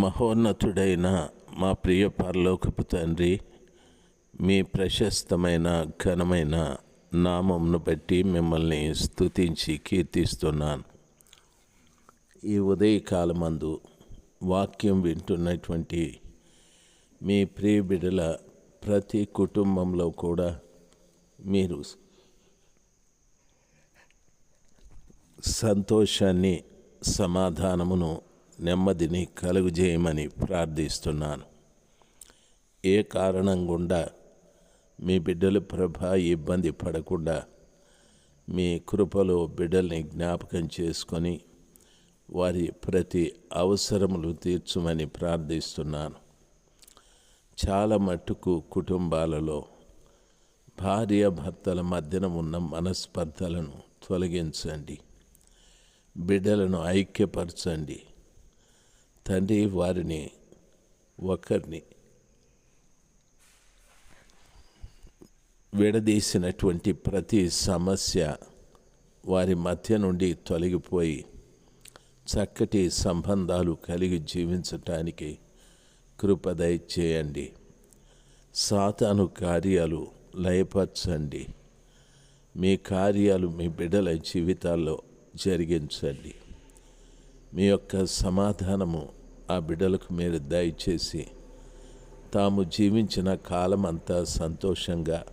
మహోన్నతుడైన మా ప్రియ పరలోకపు తండ్రి మీ ప్రశస్తమైన ఘనమైన నామంను బట్టి మిమ్మల్ని స్తుతించి కీర్తిస్తున్నాను. ఈ ఉదయకాలమందు వాక్యం వింటున్నటువంటి మీ ప్రియ బిడ్డల ప్రతి కుటుంబంలో కూడా మీరు సంతోషాన్ని సమాధానమును నెమ్మదిని కలుగజేయమని ప్రార్థిస్తున్నాను. ఏ కారణం గుండా మీ బిడ్డలు ప్రభ ఇబ్బంది పడకుండా మీ కృపలో బిడ్డల్ని జ్ఞాపకం చేసుకొని వారి ప్రతి అవసరములు తీర్చమని ప్రార్థిస్తున్నాను. చాలా మట్టుకు కుటుంబాలలో భార్య భర్తల మధ్యన ఉన్న మనస్పర్ధలను తొలగించండి. బిడ్డలను ఐక్యపరచండి. తండ్రి వారిని ఒకరిని విడదీసినటువంటి ప్రతి సమస్య వారి మధ్య నుండి తొలగిపోయి చక్కటి సంబంధాలు కలిగి జీవించటానికి కృపదయ చేయండి సాతాను కార్యాలు లయపరచండి. మీ కార్యాలు మీ బిడ్డల జీవితాల్లో జరిగించండి. మీ యొక్క సమాధానము ఆ బిడ్డలకు మీరు దయచేసి తాము జీవించిన కాలం అంతా సంతోషంగా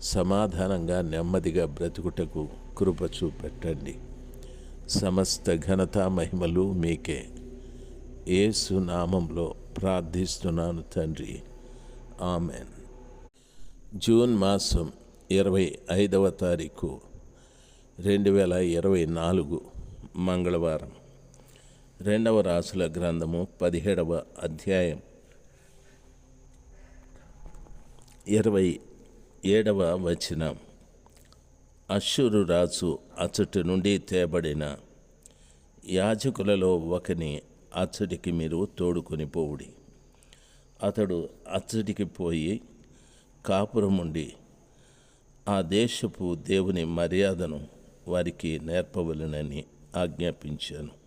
సమాధానంగా నెమ్మదిగా బ్రతుకుటకు కృప చూపెట్టండి. సమస్త ఘనత మహిమలు మీకే. ఏసు నామంలో ప్రార్థిస్తున్నాను తండ్రి. ఆమెన్. జూన్ మాసం ఇరవై ఐదవ తారీఖు రెండు వేల ఇరవై నాలుగు మంగళవారం. రెండవ రాసుల గ్రంథము పదిహేడవ అధ్యాయం. ఇరవై ఏడవ వచనం. అశ్షురు రాజు అచ్చటి నుండి తేబడిన యాజకులలో ఒకని అచ్చటికి మీరు తోడుకొని పోవుడి. అతడు అచ్చటికి పోయి కాపురముండి ఆ దేశపు దేవుని మర్యాదను వారికి నేర్పవలనని ఆజ్ఞాపించాను.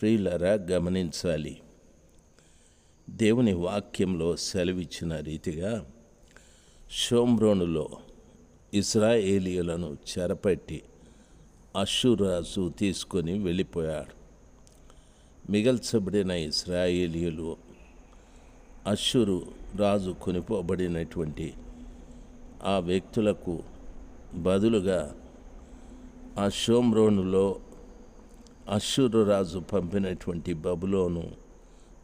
ప్రియులరా గమనించాలి. దేవుని వాక్యంలో సెలవిచ్చిన రీతిగా షోమ్రోనులో ఇస్రాయేలీయులను చెరపట్టి అశురాజు తీసుకొని వెళ్ళిపోయాడు. మిగల్చబడిన ఇస్రాయేలీయులు అశురు రాజు కొనిపోబడినటువంటి ఆ వ్యక్తులకు బదులుగా ఆ షోమ్రోనులో అశ్షూరు రాజు పంపినటువంటి బబులోను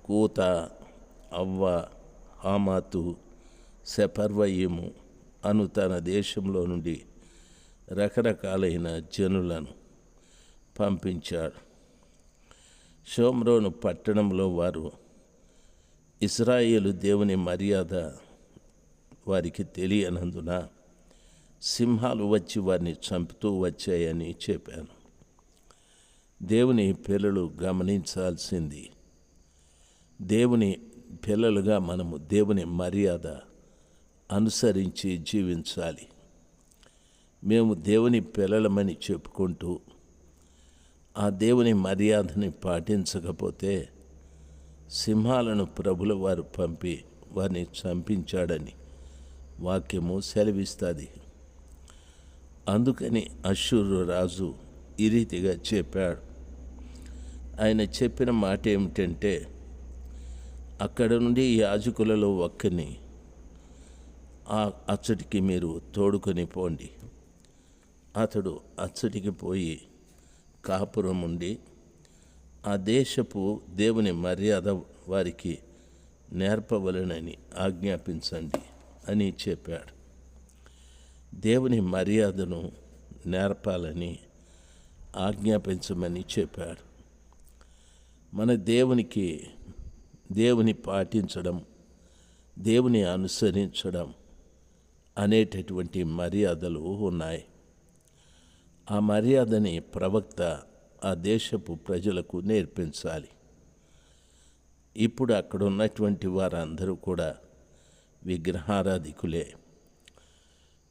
కూత అవ్వ హామాతు సెపర్వయ్యము అను తన దేశంలో నుండి రకరకాలైన జనులను పంపించాడు. షోమ్రోను పట్టణంలో వారు ఇస్రాయేలు దేవుని మర్యాద వారికి తెలియనందున సింహాలు వచ్చి వారిని చంపుతూ వచ్చాయని చెప్పాను. దేవుని పిల్లలు గమనించాల్సింది. దేవుని పిల్లలుగా మనము దేవుని మర్యాద అనుసరించి జీవించాలి. మేము దేవుని పిల్లలమని చెప్పుకుంటూ ఆ దేవుని మర్యాదని పాటించకపోతే సింహాలను ప్రభుల వారు పంపి వారిని చంపించాడని వాక్యము సెలవిస్తుంది. అందుకని అశ్వరు రాజు ఈ రీతిగా చెప్పాడు. ఆయన చెప్పిన మాట ఏమిటంటే అక్కడ నుండి యాజకులలో ఒక్కని ఆ అచ్చటికి మీరు తోడుకొని పోండి. అతడు అచ్చటికి పోయి కాపురం ఉండి ఆ దేశపు దేవుని మర్యాద వారికి నేర్పవలనని ఆజ్ఞాపించండి అని చెప్పాడు. దేవుని మర్యాదను నేర్పాలని ఆజ్ఞాపించమని చెప్పాడు. మన దేవునికి దేవుని పాటించడం దేవుని అనుసరించడం అనేటటువంటి మర్యాదలు ఉన్నాయి. ఆ మర్యాదని ప్రవక్త ఆ దేశపు ప్రజలకు నేర్పించాలి. ఇప్పుడు అక్కడ ఉన్నటువంటి వారందరూ కూడా విగ్రహారాధికులే.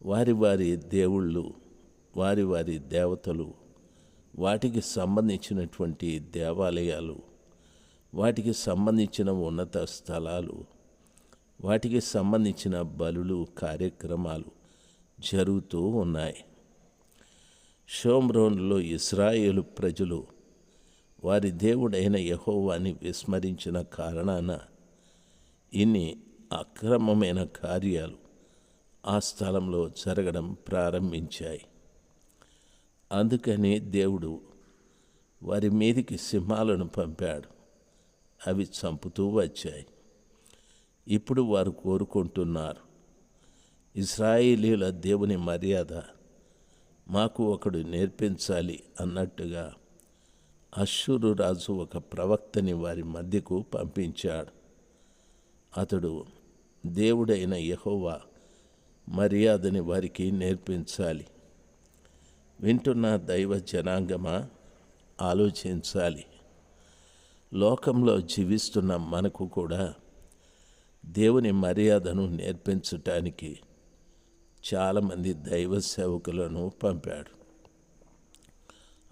వారి వారి దేవుళ్ళు వారి వారి దేవతలు వాటికి సంబంధించినటువంటి దేవాలయాలు వాటికి సంబంధించిన ఉన్నత స్థలాలు వాటికి సంబంధించిన బలులు కార్యక్రమాలు జరుగుతూ ఉన్నాయి. షోమ్రోన్లో ఇస్రాయేలు ప్రజలు వారి దేవుడైన యహోవాని విస్మరించిన కారణాన ఇన్ని అక్రమమైన కార్యాలు ఆ స్థలంలో జరగడం ప్రారంభించాయి. అందుకని దేవుడు వారి మీదికి సింహాలను పంపాడు. అవి చంపుతూ వచ్చాయి. ఇప్పుడు వారు కోరుకుంటున్నారు ఇస్రాయేలీల దేవుని మర్యాద మాకు ఒకడు నేర్పించాలి అన్నట్టుగా అశ్షూరు రాజు ఒక ప్రవక్తని వారి మధ్యకు పంపించాడు. అతడు దేవుడైన యహోవా మర్యాదని వారికి నేర్పించాలి. వింటున్న దైవ జనాంగమా? ఆలోచించాలి. లోకంలో జీవిస్తున్న మనకు కూడా దేవుని మర్యాదను నేర్పించటానికి చాలామంది దైవ సేవకులను పంపాడు.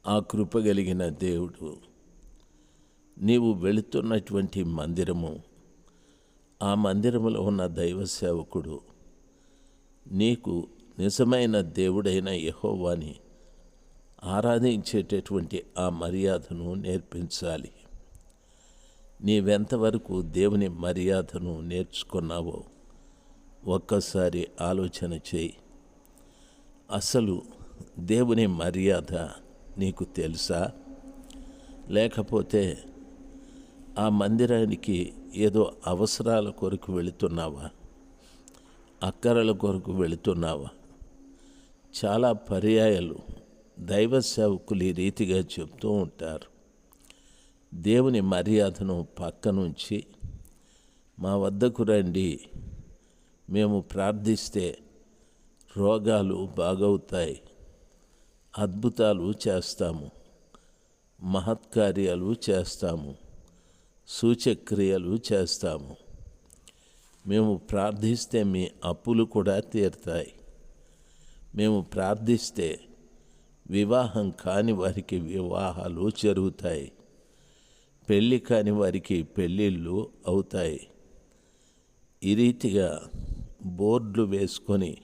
ఆ కృప కలిగిన దేవుడు నీవు వెళుతున్నటువంటి మందిరము ఆ మందిరములో ఉన్న దైవ సేవకుడు నీకు నిజమైన దేవుడైన యహోవాని ఆరాధించేటటువంటి ఆ మర్యాదను నేర్పించాలి. నీవెంతవరకు దేవుని మర్యాదను నేర్చుకున్నావో ఒక్కసారి ఆలోచన చేయి. అసలు దేవుని మర్యాద నీకు తెలుసా? లేకపోతే ఆ మందిరానికి ఏదో అవసరాల కొరకు వెళుతున్నావా? అక్కరల కొరకు వెళుతున్నావా? చాలా పర్యాయాలు దైవ సేవకులు ఈ రీతిగా చెప్తూ ఉంటారు. దేవుని మర్యాదను పక్కనుంచి మా వద్దకు రండి మేము ప్రార్థిస్తే రోగాలు బాగవుతాయి అద్భుతాలు చేస్తాము మహత్కార్యాలు చేస్తాము సూచక్రియలు చేస్తాము. మేము ప్రార్థిస్తే మీ అప్పులు కూడా తీరుతాయి. మేము ప్రార్థిస్తే వివాహం కాని వారికి వివాహాలు జరుగుతాయి. పెళ్ళి కాని వారికి పెళ్ళిళ్ళు అవుతాయి. ఈ రీతిగా బోర్డులు వేసుకొని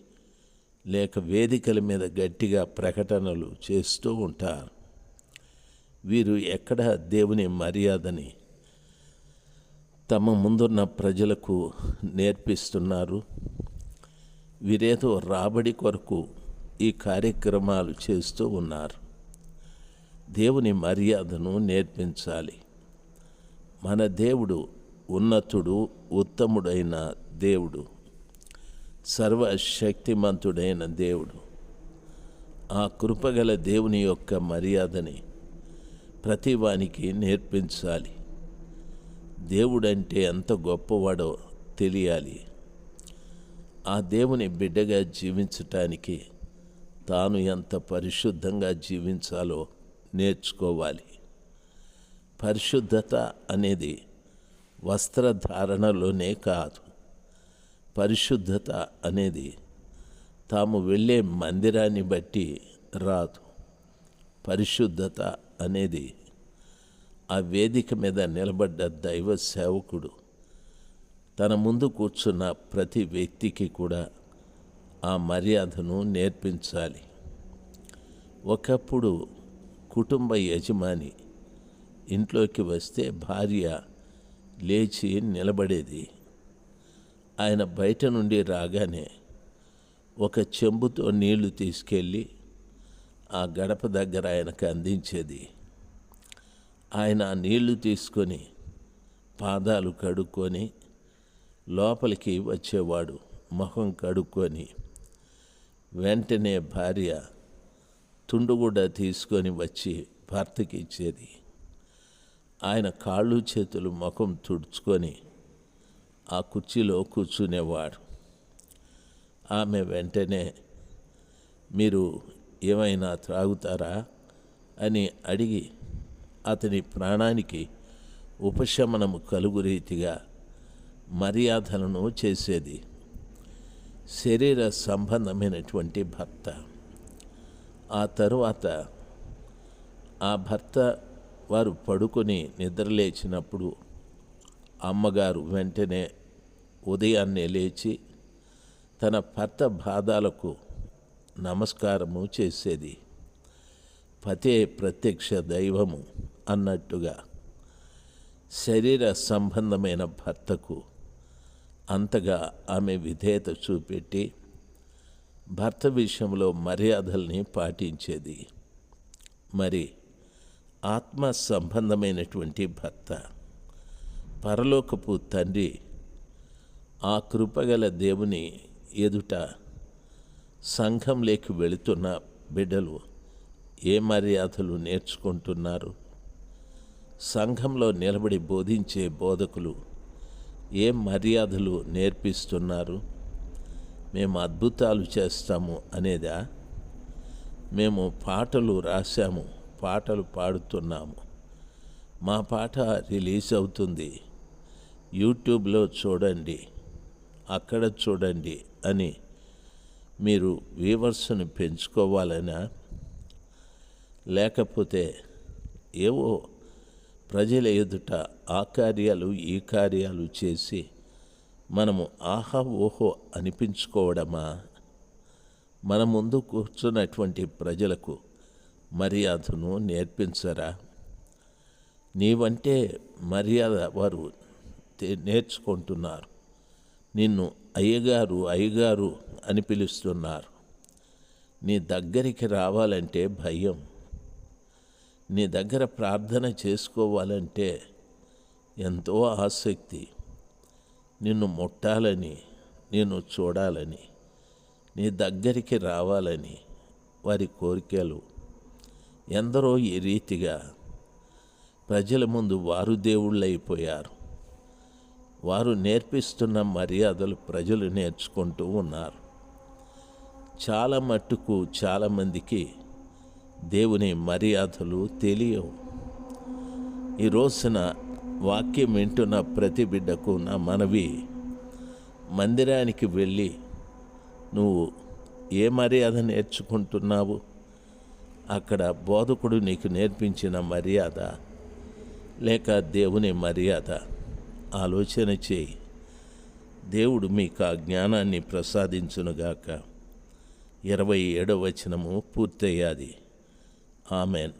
లేక వేదికల మీద గట్టిగా ప్రకటనలు చేస్తూ ఉంటారు. వీరు ఎక్కడ దేవుని మర్యాదని తమ ముందున్న ప్రజలకు నేర్పిస్తున్నారు? వీరేదో రాబడి కొరకు ఈ కార్యక్రమాలు చేస్తూ ఉన్నారు. దేవుని మర్యాదను నేర్పించాలి. మన దేవుడు ఉన్నతుడు ఉత్తముడైన దేవుడు. సర్వశక్తిమంతుడైన దేవుడు. ఆ కృపగల దేవుని యొక్క మర్యాదని ప్రతివానికి నేర్పించాలి. దేవుడంటే ఎంత గొప్పవాడో తెలియాలి. ఆ దేవుని బిడ్డగా జీవించటానికి తాను ఎంత పరిశుద్ధంగా జీవించాలో నేర్చుకోవాలి. పరిశుద్ధత అనేది వస్త్రధారణలోనే కాదు. పరిశుద్ధత అనేది తాము వెళ్ళే మందిరాన్ని బట్టి రాదు. పరిశుద్ధత అనేది ఆ వేదిక మీద నిలబడ్డ దైవ సేవకుడు తన ముందు కూర్చున్న ప్రతి వ్యక్తికి కూడా ఆ మర్యాదను నేర్పించాలి. ఒకప్పుడు కుటుంబ యజమాని ఇంట్లోకి వస్తే భార్య లేచి నిలబడేది. ఆయన బయట నుండి రాగానే ఒక చెంబుతో నీళ్ళు తీసుకెళ్ళి ఆ గడప దగ్గర ఆయనకు అందించేది. ఆయన ఆ నీళ్ళు తీసుకొని పాదాలు కడుక్కొని లోపలికి వచ్చేవాడు. మొహం కడుక్కొని వెంటనే భార్య తుండుగుడ్డ తీసుకొని వచ్చి భర్తకి ఇచ్చేది. ఆయన కాళ్ళు చేతులు ముఖం తుడుచుకొని ఆ కుర్చీలో కూర్చునేవాడు. ఆమె వెంటనే మీరు ఏమైనా త్రాగుతారా? అని అడిగి అతని ప్రాణానికి ఉపశమనము కలుగు రీతిగా మర్యాదలను చేసేది. శరీర సంబంధమైనటువంటి భర్త. ఆ తరువాత ఆ భర్త వారు పడుకొని నిద్రలేచినప్పుడు అమ్మగారు వెంటనే ఉదయాన్నే లేచి తన భర్త బాధాలకు నమస్కారము చేసేది. పతే ప్రత్యక్ష దైవము అన్నట్టుగా శరీర సంబంధమైన భర్తకు అంతగా ఆమె విధేయత చూపెట్టి భర్త విషయంలో మర్యాదల్ని పాటించేది. మరి ఆత్మ సంబంధమైనటువంటి భర్త పరలోకపు తండ్రి ఆ కృపగల దేవుని ఎదుట సంఘంలోకి వెళుతున్న బిడ్డలు ఏ మర్యాదలు నేర్చుకుంటున్నారు? సంఘంలో నిలబడి బోధించే బోధకులు ఏ మర్యాదలు నేర్పిస్తున్నారు? మేము అద్భుతాలు చేస్తాము అనేదా? మేము పాటలు రాశాము పాటలు పాడుతున్నాము. మా పాట రిలీజ్ అవుతుంది. యూట్యూబ్లో చూడండి అక్కడ చూడండి అని మీరు వ్యూవర్స్ని పెంచుకోవాలనా? లేకపోతే ఏవో ప్రజల ఎదుట ఆ కార్యాలు ఈ కార్యాలు చేసి మనము ఆహా ఓహో అనిపించుకోవడమా? మన ముందు కూర్చున్నటువంటి ప్రజలకు మర్యాదను నేర్పించరా? నీవంటే మర్యాద వారు నేర్చుకుంటున్నారు. నిన్ను అయ్యగారు అయ్యగారు అని పిలుస్తున్నారు. నీ దగ్గరికి రావాలంటే భయం. నీ దగ్గర ప్రార్థన చేసుకోవాలంటే ఎంతో ఆసక్తి. నిన్ను ముట్టాలని నిన్ను చూడాలని నీ దగ్గరికి రావాలని వారి కోరికలు ఎందరో ఈ రీతిగా ప్రజల ముందు వారు దేవుళ్ళైపోయారు. వారు నేర్పిస్తున్న మర్యాదలు ప్రజలు నేర్చుకుంటూ ఉన్నారు. చాలా మట్టుకు చాలామందికి దేవుని మర్యాదలు తెలియవు. ఈ రోజున వాక్యం వింటున్న ప్రతి బిడ్డకు నా మనవి మందిరానికి వెళ్ళి నువ్వు ఏ మర్యాద నేర్చుకుంటున్నావు? అక్కడ బోధకుడు నీకు నేర్పించిన మర్యాద లేక దేవుని మర్యాద? ఆలోచన చేయి. దేవుడు మీకు ఆ జ్ఞానాన్ని ప్రసాదించునుగాక. ఇరవై ఏడవ వచనము పూర్తయ్యాది. ఆమెన్